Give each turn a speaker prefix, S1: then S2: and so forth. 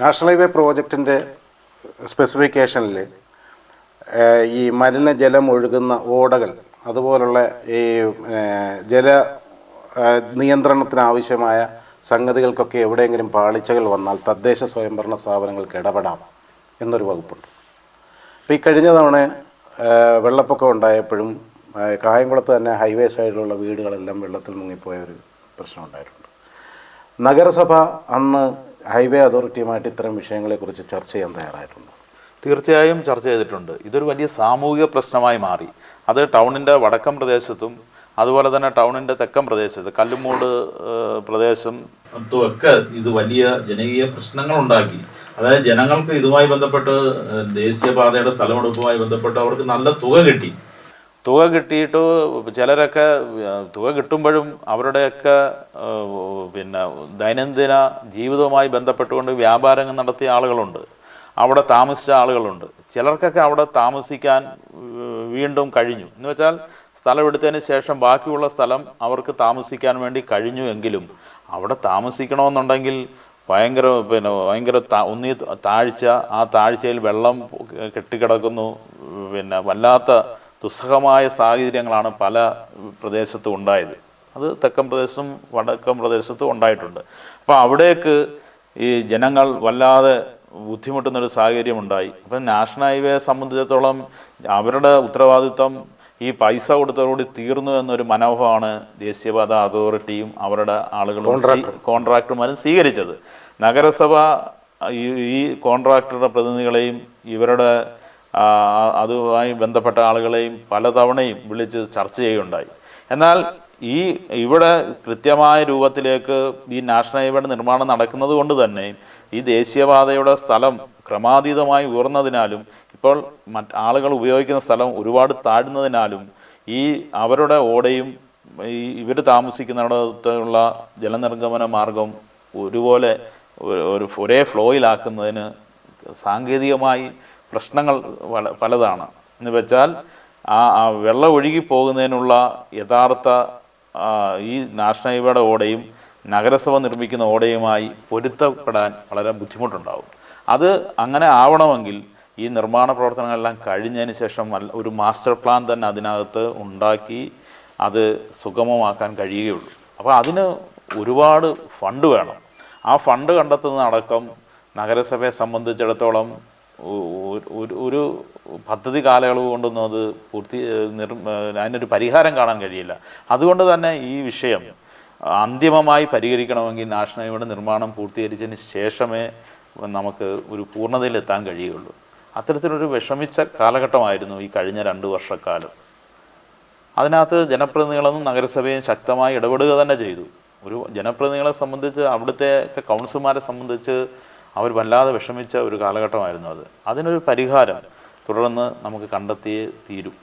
S1: National highway പ്രോജക്റ്റിന്റെ സ്പെസിഫിക്കേഷനിൽ ഈ മലിനജലം ഒഴുകുന്ന ഓടകൾ അതുപോലുള്ള ഈ ജല നിയന്ത്രണത്തിനാവശ്യമായ സംഗതികൾക്കൊക്കെ എവിടെയെങ്കിലും പാളിച്ചകൾ വന്നാൽ തദ്ദേശ സ്വയംഭരണ സ്ഥാപനങ്ങൾക്ക് ഇടപെടാം എന്നൊരു വകുപ്പുണ്ട്. അപ്പോൾ ഈ കഴിഞ്ഞ തവണ വെള്ളപ്പൊക്കം ഉണ്ടായപ്പോഴും കായംകുളത്ത് തന്നെ ഹൈവേ സൈഡിലുള്ള വീടുകളെല്ലാം വെള്ളത്തിൽ മുങ്ങിപ്പോയ ഒരു പ്രശ്നം ഉണ്ടായിട്ടുണ്ട്. നഗരസഭ അന്ന് ഹൈവേ അതോറിറ്റിയുമായിട്ട് ഇത്തരം വിഷയങ്ങളെക്കുറിച്ച് ചർച്ച ചെയ്യാൻ തയ്യാറായിട്ടുണ്ട്.
S2: തീർച്ചയായും ചർച്ച ചെയ്തിട്ടുണ്ട്. ഇതൊരു വലിയ സാമൂഹിക പ്രശ്നമായി മാറി. അത് ടൗണിന്റെ വടക്കൻ പ്രദേശത്തും അതുപോലെ തന്നെ ടൗണിന്റെ തെക്കൻ പ്രദേശത്ത് കല്ലുമൂട് പ്രദേശം
S3: ഒക്കെ ഇത് വലിയ ജനകീയ പ്രശ്നങ്ങൾ ഉണ്ടാക്കി അതായത് ജനങ്ങൾക്ക് ഇതുമായി ബന്ധപ്പെട്ട് ദേശീയപാതയുടെ സ്ഥലമെടുപ്പുമായി ബന്ധപ്പെട്ട് അവർക്ക് നല്ല തുക കിട്ടി.
S2: തുക കിട്ടിയിട്ട് ചിലരൊക്കെ തുക കിട്ടുമ്പോഴും അവരുടെയൊക്കെ പിന്നെ ദൈനംദിന ജീവിതവുമായി ബന്ധപ്പെട്ടുകൊണ്ട് വ്യാപാരങ്ങൾ നടത്തിയ ആളുകളുണ്ട്. അവിടെ താമസിച്ച ആളുകളുണ്ട്. ചിലർക്കൊക്കെ അവിടെ താമസിക്കാൻ വീണ്ടും കഴിഞ്ഞു. എന്ന് വെച്ചാൽ സ്ഥലം എടുത്തതിന് ശേഷം ബാക്കിയുള്ള സ്ഥലം അവർക്ക് താമസിക്കാൻ വേണ്ടി കഴിഞ്ഞു എങ്കിലും അവിടെ താമസിക്കണമെന്നുണ്ടെങ്കിൽ ഭയങ്കര പിന്നെ ഭയങ്കര ഒന്നീ താഴ്ച ആ താഴ്ചയിൽ വെള്ളം കെട്ടിക്കിടക്കുന്നു. പിന്നെ വല്ലാത്ത ദുസ്സഹമായ സാഹചര്യങ്ങളാണ് പല പ്രദേശത്തും ഉണ്ടായത്. അത് തെക്കൻ പ്രദേശത്തും വടക്കൻ പ്രദേശത്തും ഉണ്ടായിട്ടുണ്ട്. അപ്പോൾ അവിടേക്ക് ഈ ജനങ്ങൾ വല്ലാതെ ബുദ്ധിമുട്ടുന്നൊരു സാഹചര്യമുണ്ടായി. അപ്പം നാഷണൽ ഹൈവേ സംബന്ധിച്ചിടത്തോളം അവരുടെ ഉത്തരവാദിത്വം ഈ പൈസ കൊടുത്തതോടുകൂടി തീർന്നു എന്നൊരു മനോഭാവമാണ് ദേശീയപാത അതോറിറ്റിയും അവരുടെ ആളുകളും കോൺട്രാക്ടർമാരും സ്വീകരിച്ചത്. നഗരസഭ ഈ കോൺട്രാക്ടറുടെ പ്രതിനിധികളെയും ഇവരുടെ അതുമായി ബന്ധപ്പെട്ട ആളുകളെയും പലതവണയും വിളിച്ച് ചർച്ച ചെയ്യുകയുണ്ടായി. എന്നാൽ ഈ ഇവിടെ കൃത്യമായ രൂപത്തിലേക്ക് ഈ നാഷണൽ ഹൈവേയുടെ നിർമ്മാണം നടക്കുന്നത് കൊണ്ട് തന്നെ ഈ ദേശീയപാതയുടെ സ്ഥലം ക്രമാതീതമായി ഉയർന്നതിനാലും ഇപ്പോൾ മറ്റ് ആളുകൾ ഉപയോഗിക്കുന്ന സ്ഥലം ഒരുപാട് താഴ്ന്നതിനാലും ഈ അവരുടെ ഓടയും ഈ ഇവർ താമസിക്കുന്നിടത്തുള്ള ജലനിർഗമന മാർഗം ഒരുപോലെ ഒരു- ഒരു ഫ്ലോയിലാക്കുന്നതിന് സാങ്കേതികമായി പ്രശ്നങ്ങൾ പലതാണ്. എന്ന് വെച്ചാൽ ആ വെള്ളം ഒഴുകി പോകുന്നതിനുള്ള യഥാർത്ഥ ഈ നാഷണൽ ഹൈവേയുടെ ഓടയും നഗരസഭ നിർമ്മിക്കുന്ന ഓടയുമായി പൊരുത്തപ്പെടാൻ വളരെ ബുദ്ധിമുട്ടുണ്ടാകും. അത് അങ്ങനെ ആവണമെങ്കിൽ ഈ നിർമ്മാണ പ്രവർത്തനങ്ങളെല്ലാം കഴിഞ്ഞതിന് ശേഷം ഒരു മാസ്റ്റർ പ്ലാൻ തന്നെ അതിനകത്ത് ഉണ്ടാക്കി അത് സുഗമമാക്കാൻ കഴിയുകയുള്ളൂ. അപ്പോൾ അതിന് ഒരുപാട് ഫണ്ട് വേണം. ആ ഫണ്ട് കണ്ടെത്തുന്നതടക്കം നഗരസഭയെ സംബന്ധിച്ചിടത്തോളം ഒരു പദ്ധതി കാലയളവ് കൊണ്ടൊന്നും അത് പൂർത്തി നിർ അതിനൊരു പരിഹാരം കാണാൻ കഴിയില്ല. അതുകൊണ്ട് തന്നെ ഈ വിഷയം അന്തിമമായി പരിഹരിക്കണമെങ്കിൽ നാഷണൽ ഹൈവേയുടെ നിർമ്മാണം പൂർത്തീകരിച്ചതിന് ശേഷമേ നമുക്ക് ഒരു പൂർണതയിലെത്താൻ കഴിയുകയുള്ളൂ. അത്തരത്തിലൊരു വിഷമിച്ച കാലഘട്ടമായിരുന്നു ഈ കഴിഞ്ഞ രണ്ട് വർഷക്കാലം. അതിനകത്ത് ജനപ്രതിനിധികളും നഗരസഭയും ശക്തമായി ഇടപെടുക തന്നെ ചെയ്തു. ഒരു ജനപ്രതിനിധികളെ സംബന്ധിച്ച് അവിടുത്തെ കൗൺസിലർമാരെ സംബന്ധിച്ച് അവർ വല്ലാതെ വിഷമിച്ച ഒരു കാലഘട്ടമായിരുന്നു അത്. അതിനൊരു പരിഹാരം തുടർന്ന് നമുക്ക് കണ്ടെത്തിയേ തീരും.